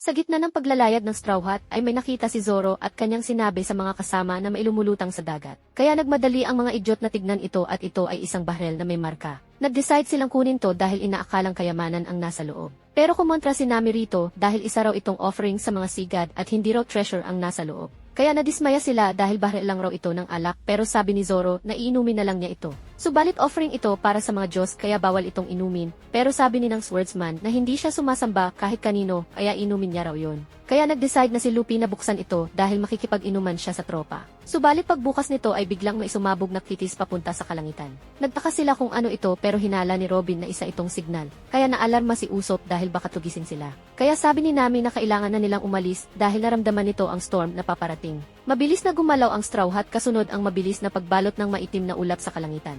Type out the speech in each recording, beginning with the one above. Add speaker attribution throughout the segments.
Speaker 1: Sa gitna ng paglalayag ng Straw Hat ay may nakita si Zoro at kanyang sinabi sa mga kasama na may lumulutang sa dagat. Kaya nagmadali ang mga idiot na tignan ito at ito ay isang barel na may marka. Nag-decide silang kunin to dahil inaakalang kayamanan ang nasa loob. Pero kumontra si Nami rito dahil isa raw itong offering sa mga sigad at hindi raw treasure ang nasa loob. Kaya nadismaya sila dahil barel lang raw ito ng alak pero sabi ni Zoro na iinumin na lang niya ito. Subalit offering ito para sa mga Diyos kaya bawal itong inumin, pero sabi ni ng swordsman na hindi siya sumasamba kahit kanino kaya inumin niya raw yon. Kaya nag-decide na si Luffy na buksan ito dahil makikipag-inuman siya sa tropa. Subalit pagbukas nito ay biglang may sumabog na kitis papunta sa kalangitan. Nagtaka sila kung ano ito pero hinala ni Robin na isa itong signal. Kaya naalarma si Usopp dahil baka tugisin sila. Kaya sabi ni Nami na kailangan na nilang umalis dahil naramdaman nito ang storm na paparating. Mabilis na gumalaw ang Straw Hat kasunod ang mabilis na pagbalot ng maitim na ulap sa kalangitan.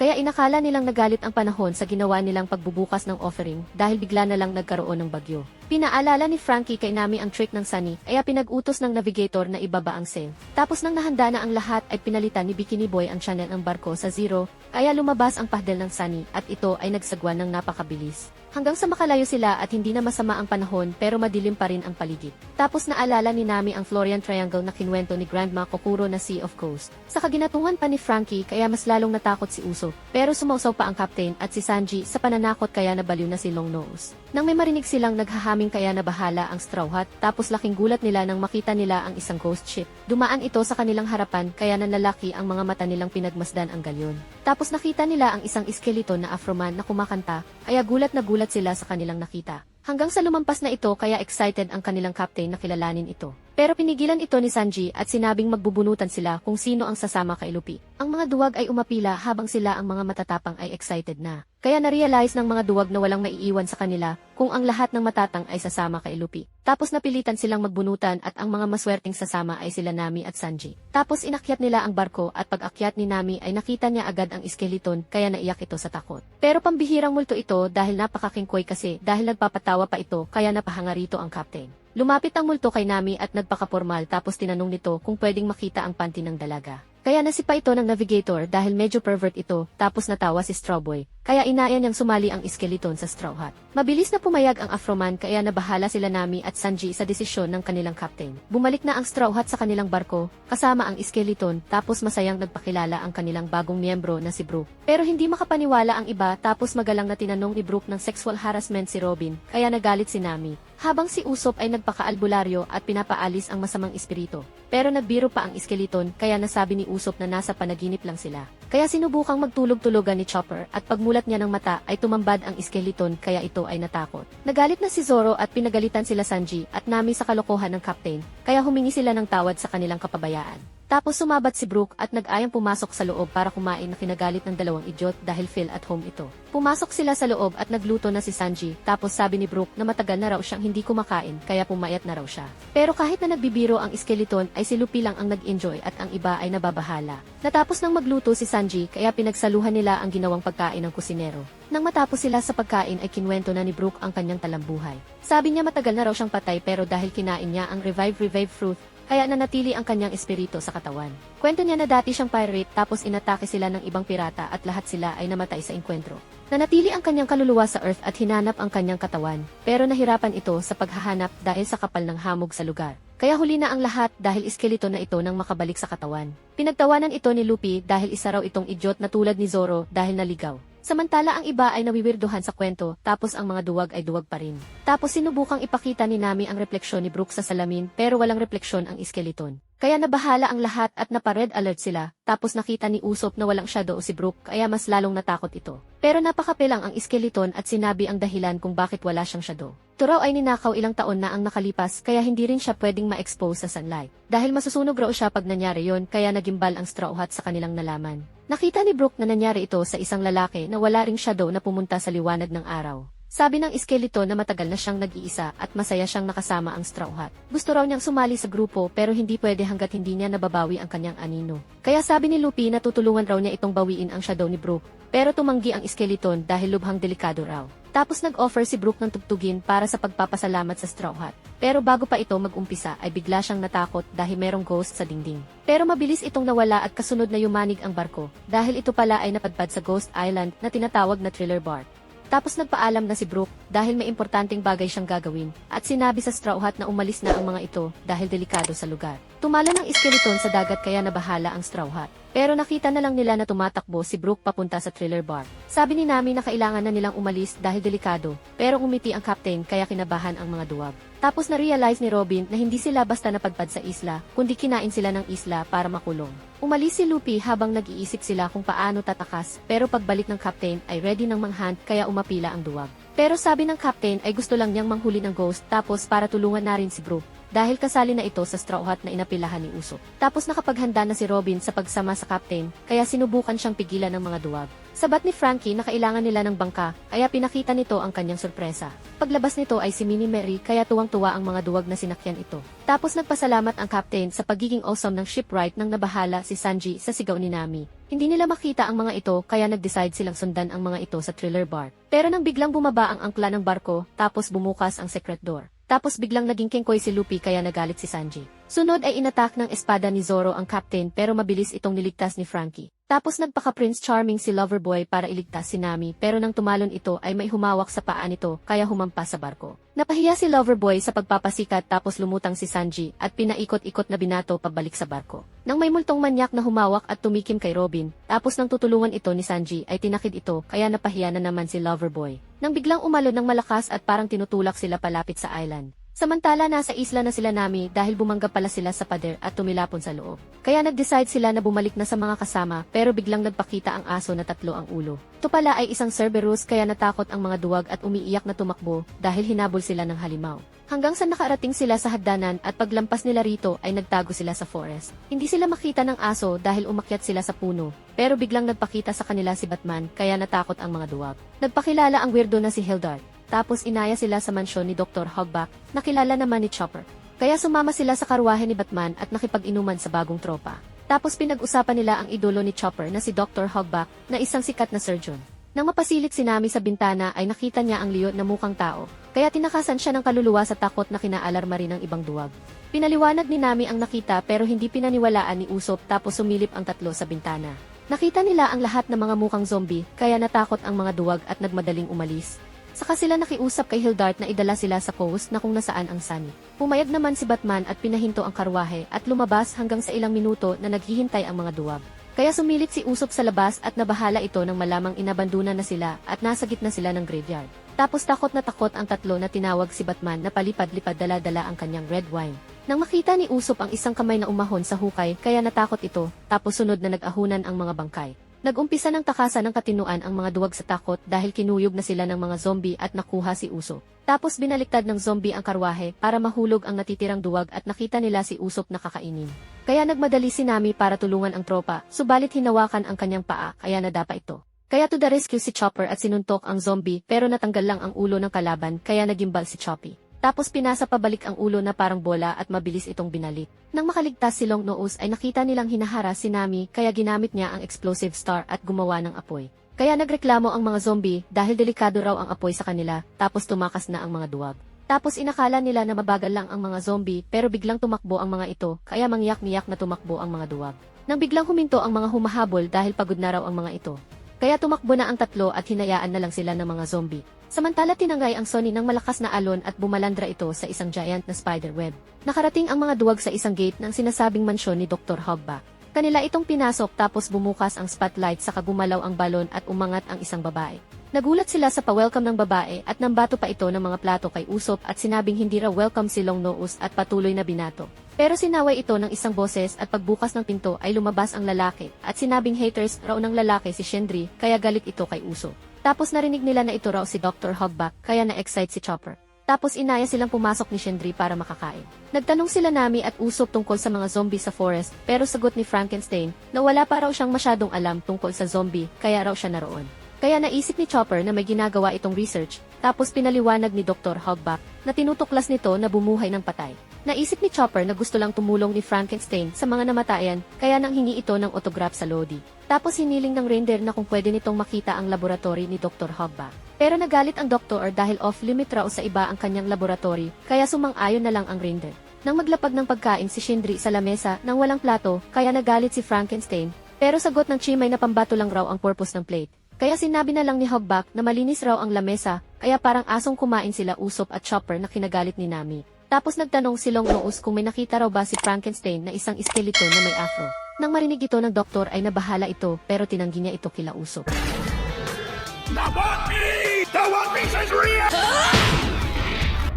Speaker 1: Kaya inakala nilang nagalit ang panahon sa ginawa nilang pagbubukas ng offering dahil bigla na lang nagkaroon ng bagyo. Pinaalala ni Frankie kay Nami ang trick ng Sunny kaya pinag-utos ng navigator na ibaba ang sail. Tapos nang nahanda na ang lahat ay pinalitan ni Bikini Boy ang channel ng barko sa zero kaya lumabas ang pahdel ng Sunny at ito ay nagsagwan ng napakabilis. Hanggang sa makalayo sila at hindi na masama ang panahon pero madilim pa rin ang paligid. Tapos naalala ni Nami ang Florian Triangle na kinwento ni Grandma Kokuro na Sea of Ghosts. Sa kaginatuhan pa ni Frankie kaya mas lalong natakot si Uso. Pero sumausaw pa ang captain at si Sanji sa pananakot kaya nabaliw na si Long Nose. Nang may marinig silang naghahaming kaya nabahala ang Straw Hat tapos laking gulat nila nang makita nila ang isang ghost ship. Dumaan ito sa kanilang harapan kaya nanlalaki ang mga mata nilang pinagmasdan ang galyon. Tapos nakita nila ang isang iskeleton na Afroman na kumakanta kaya gulat na gulat sila sa kanilang nakita. Hanggang sa lumampas na ito kaya excited ang kanilang captain na kilalanin ito. Pero pinigilan ito ni Sanji at sinabing magbubunutan sila kung sino ang sasama kay Luffy. Ang mga duwag ay umapila habang sila ang mga matatapang ay excited na. Kaya na-realize ng mga duwag na walang maiiwan sa kanila kung ang lahat ng matatang ay sasama kay Luffy. Tapos napilitan silang magbunutan at ang mga maswerteng sasama ay sila Nami at Sanji. Tapos inakyat nila ang barko at pag-akyat ni Nami ay nakita niya agad ang iskeleton kaya naiyak ito sa takot. Pero pambihirang multo ito dahil napakakingkoy kasi dahil nagpapatawa pa ito kaya napahanga rito ang captain. Lumapit ang multo kay Nami at nagpakapormal tapos tinanong nito kung pwedeng makita ang panty ng dalaga. Kaya nasipa ito ng navigator dahil medyo pervert ito tapos natawa si Strawboy. Kaya inaya niyang sumali ang iskeleton sa Straw Hat. Mabilis na pumayag ang Afroman kaya nabahala sila Nami at Sanji sa desisyon ng kanilang captain. Bumalik na ang Straw Hat sa kanilang barko, kasama ang iskeleton tapos masayang nagpakilala ang kanilang bagong miyembro na si Brooke. Pero hindi makapaniwala ang iba tapos magalang na tinanong ni Brooke ng sexual harassment si Robin kaya nagalit si Nami. Habang si Usopp ay nagpakaalbularyo at pinapaalis ang masamang espiritu. Pero nagbiro pa ang iskeleton kaya nasabi ni Usopp na nasa panaginip lang sila. Kaya sinubukang magtulog-tulogan ni Chopper at pagmulat niya ng mata ay tumambad ang iskeleton kaya ito ay natakot. Nagalit na si Zoro at pinagalitan sila Sanji at Nami sa kalokohan ng captain kaya humingi sila ng tawad sa kanilang kapabayaan. Tapos sumabat si Brooke at nag-ayang pumasok sa loob para kumain na kinagalit ng dalawang idiot dahil feel at home ito. Pumasok sila sa loob at nagluto na si Sanji tapos sabi ni Brooke na matagal na raw siyang hindi kumakain kaya pumayat na raw siya. Pero kahit na nagbibiro ang iskeleton ay si Luffy lang ang nag-enjoy at ang iba ay nababahala. Natapos nang magluto si Sanji kaya pinagsaluhan nila ang ginawang pagkain ng kusinero. Nang matapos sila sa pagkain ay kinwento na ni Brooke ang kanyang talambuhay. Sabi niya matagal na raw siyang patay pero dahil kinain niya ang Revive Revive Fruit, kaya nanatili ang kanyang espiritu sa katawan. Kwento niya na dati siyang pirate tapos inatake sila ng ibang pirata at lahat sila ay namatay sa inkwentro. Nanatili ang kanyang kaluluwa sa Earth at hinanap ang kanyang katawan, pero nahirapan ito sa paghahanap dahil sa kapal ng hamog sa lugar. Kaya huli na ang lahat dahil iskeleto na ito nang makabalik sa katawan. Pinagtawanan ito ni Luffy dahil isa raw itong idiot na tulad ni Zoro dahil naligaw. Samantala ang iba ay nawiwirduhan sa kwento, tapos ang mga duwag ay duwag pa rin. Tapos sinubukang ipakita ni Nami ang refleksyon ni Brooke sa salamin pero walang refleksyon ang iskeleton. Kaya nabahala ang lahat at napa-red alert sila, tapos nakita ni Usopp na walang shadow si Brooke kaya mas lalong natakot ito. Pero napakapilang ang iskeleton at sinabi ang dahilan kung bakit wala siyang shadow. Turaw ay ninakaw ilang taon na ang nakalipas kaya hindi rin siya pwedeng ma-expose sa sunlight. Dahil masusunog raw siya pag nangyari yon kaya nagimbal ang Straw Hat sa kanilang nalaman. Nakita ni Brooke na nangyari ito sa isang lalaki na wala ring shadow na pumunta sa liwanag ng araw. Sabi ng iskeleto na matagal na siyang nag-iisa at masaya siyang nakasama ang Straw Hat. Gusto raw niyang sumali sa grupo pero hindi pwede hanggat hindi niya nababawi ang kanyang anino. Kaya sabi ni Luffy na tutulungan raw niya itong bawiin ang shadow ni Brooke. Pero tumanggi ang iskeleton dahil lubhang delikado raw. Tapos nag-offer si Brooke ng tugtugin para sa pagpapasalamat sa Straw Hat. Pero bago pa ito mag-umpisa ay bigla siyang natakot dahil merong ghost sa dingding. Pero mabilis itong nawala at kasunod na yumanig ang barko dahil ito pala ay napadpad sa Ghost Island na tinatawag na Thriller Bark. Tapos nagpaalam na si Brooke dahil may importanteng bagay siyang gagawin at sinabi sa Straw Hat na umalis na ang mga ito dahil delikado sa lugar. Tumala ng iskeleton sa dagat kaya nabahala ang Straw Hat. Pero nakita na lang nila na tumatakbo si Brooke papunta sa thriller bar. Sabi ni Nami na kailangan na nilang umalis dahil delikado, pero umiti ang captain kaya kinabahan ang mga duwag. Tapos na-realize ni Robin na hindi sila basta napadpad sa isla, kundi kinain sila ng isla para makulong. Umalis si Luffy habang nag-iisip sila kung paano tatakas, pero pagbalik ng captain ay ready ng manghunt kaya umapila ang duwag. Pero sabi ng captain ay gusto lang niyang manghuli ng ghost tapos para tulungan na rin si Brooke dahil kasali na ito sa Straw Hat na inapilahan ni Uso. Tapos nakapaghanda na si Robin sa pagsama sa captain, kaya sinubukan siyang pigilan ng mga duwag. Sabat ni Frankie na kailangan nila ng bangka, kaya pinakita nito ang kanyang sorpresa. Paglabas nito ay si Minnie Mary kaya tuwang-tuwa ang mga duwag na sinakyan ito. Tapos nagpasalamat ang captain sa pagiging awesome ng shipwright nang nabahala si Sanji sa sigaw ni Nami. Hindi nila makita ang mga ito kaya nag-decide silang sundan ang mga ito sa thriller bar. Pero nang biglang bumaba ang angkla ng barko, tapos bumukas ang secret door. Tapos biglang naging kengkoy si Luffy kaya nagalit si Sanji. Sunod ay inatak ng espada ni Zoro ang captain pero mabilis itong niligtas ni Frankie. Tapos nagpaka Prince Charming si Loverboy para iligtas si Nami pero nang tumalon ito ay may humawak sa paa nito kaya humampas sa barko. Napahiya si Loverboy sa pagpapasikat tapos lumutang si Sanji at pinaikot-ikot na binato pabalik sa barko. Nang may multong manyak na humawak at tumikim kay Robin, tapos nang tutulungan ito ni Sanji ay tinakid ito kaya napahiya na naman si Loverboy. Nang biglang umalon ng malakas at parang tinutulak sila palapit sa island. Samantala nasa isla na sila Nami dahil bumangga pala sila sa pader at tumilapon sa loob. Kaya nag-decide sila na bumalik na sa mga kasama pero biglang nagpakita ang aso na tatlo ang ulo. Ito pala ay isang Cerberus kaya natakot ang mga duwag at umiiyak na tumakbo dahil hinabol sila ng halimaw. Hanggang sa nakarating sila sa hagdanan at paglampas nila rito ay nagtago sila sa forest. Hindi sila makita ng aso dahil umakyat sila sa puno, pero biglang nagpakita sa kanila si Batman kaya natakot ang mga duwag. Nagpakilala ang weirdo na si Hildart, tapos inaya sila sa mansyon ni Dr. Hogback, nakilala naman ni Chopper. Kaya sumama sila sa karwahe ni Batman at nakipag-inuman sa bagong tropa. Tapos pinag-usapan nila ang idolo ni Chopper na si Dr. Hogback na isang sikat na surgeon. Nang mapasilip si Nami sa bintana ay nakita niya ang liyo na mukhang tao, kaya tinakasan siya ng kaluluwa sa takot na kinaalarma rin ng ibang duwag. Pinaliwanag ni Nami ang nakita pero hindi pinaniwalaan ni Usopp tapos sumilip ang tatlo sa bintana. Nakita nila ang lahat ng mga mukhang zombie kaya natakot ang mga duwag at nagmadaling umalis. Saka sila nakiusap kay Hildart na idala sila sa coast na kung nasaan ang Sunny. Pumayag naman si Batman at pinahinto ang karwahe at lumabas hanggang sa ilang minuto na naghihintay ang mga duwag. Kaya sumilit si Usop sa labas at nabahala ito nang malamang inabanduna na sila at nasa gitna sila ng graveyard. Tapos takot na takot ang tatlo na tinawag si Batman na palipad-lipad dala-dala ang kanyang red wine. Nang makita ni Usop ang isang kamay na umahon sa hukay kaya natakot ito, tapos sunod na nag-ahunan ang mga bangkay. Nag-umpisa ng takasan ng katinuan ang mga duwag sa takot dahil kinuyog na sila ng mga zombie at nakuha si Uso. Tapos binaliktad ng zombie ang karwahe para mahulog ang natitirang duwag at nakita nila si Usop na kakainin. Kaya nagmadali si Nami para tulungan ang tropa, subalit hinawakan ang kanyang paa kaya nadapa ito. Kaya to the rescue si Chopper at sinuntok ang zombie pero natanggal lang ang ulo ng kalaban kaya nagimbal si Choppy. Tapos pinasa pabalik ang ulo na parang bola at mabilis itong binalik. Nang makaligtas si Long Nose ay nakita nilang hinahara si Nami kaya ginamit niya ang explosive star at gumawa ng apoy. Kaya nagreklamo ang mga zombie dahil delikado raw ang apoy sa kanila tapos tumakas na ang mga duwag. Tapos inakala nila na mabagal lang ang mga zombie pero biglang tumakbo ang mga ito kaya mangyak-niyak na tumakbo ang mga duwag. Nang biglang huminto ang mga humahabol dahil pagod na raw ang mga ito. Kaya tumakbo na ang tatlo at hinayaan na lang sila ng mga zombie. Samantala tinangay ang Sony ng malakas na alon at bumalandra ito sa isang giant na spider web. Nakarating ang mga duwag sa isang gate ng sinasabing mansyon ni Dr. Hogback. Kanila itong pinasok tapos bumukas ang spotlight sa gumalaw ang balon at umangat ang isang babae. Nagulat sila sa pa-welcome ng babae at nambato pa ito ng mga plato kay Usop at sinabing hindi raw welcome si Long Nose at patuloy na binato. Pero sinaway ito ng isang boses at pagbukas ng pinto ay lumabas ang lalaki at sinabing haters raw ng lalaki si Shendri kaya galit ito kay Usop. Tapos narinig nila na ito raw si Dr. Hogback kaya na-excite si Chopper. Tapos inaya silang pumasok ni Shendri para makakain. Nagtanong sila Nami at Usop tungkol sa mga zombie sa forest pero sagot ni Frankenstein na wala pa raw siyang masyadong alam tungkol sa zombie kaya raw siya naroon. Kaya naisip ni Chopper na may ginagawa itong research, tapos pinaliwanag ni Dr. Hogback na tinutuklas nito na bumuhay ng patay. Naisip ni Chopper na gusto lang tumulong ni Frankenstein sa mga namatayan, kaya nang hingi ito ng autograph sa Lodi. Tapos hiniling ng reindeer na kung pwede nitong makita ang laboratory ni Dr. Hogback. Pero nagalit ang doktor dahil off-limit raw sa iba ang kanyang laboratory, kaya sumang-ayon na lang ang reindeer. Nang maglapag ng pagkain si Shindri sa lamesa nang walang plato, kaya nagalit si Frankenstein, pero sagot ng Chimay na pambato lang raw ang purpose ng plate. Kaya sinabi na lang ni Hogback na malinis raw ang lamesa, kaya parang asong kumain sila Usop at Chopper na kinagalit ni Nami. Tapos nagtanong si Long Nose kung may nakita raw ba si Frankenstein na isang iskelito na may afro. Nang marinig ito ng doktor ay nabahala ito pero tinanggi niya ito kila Usop.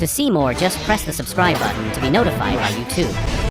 Speaker 2: To see more, just press the subscribe button to be notified by YouTube.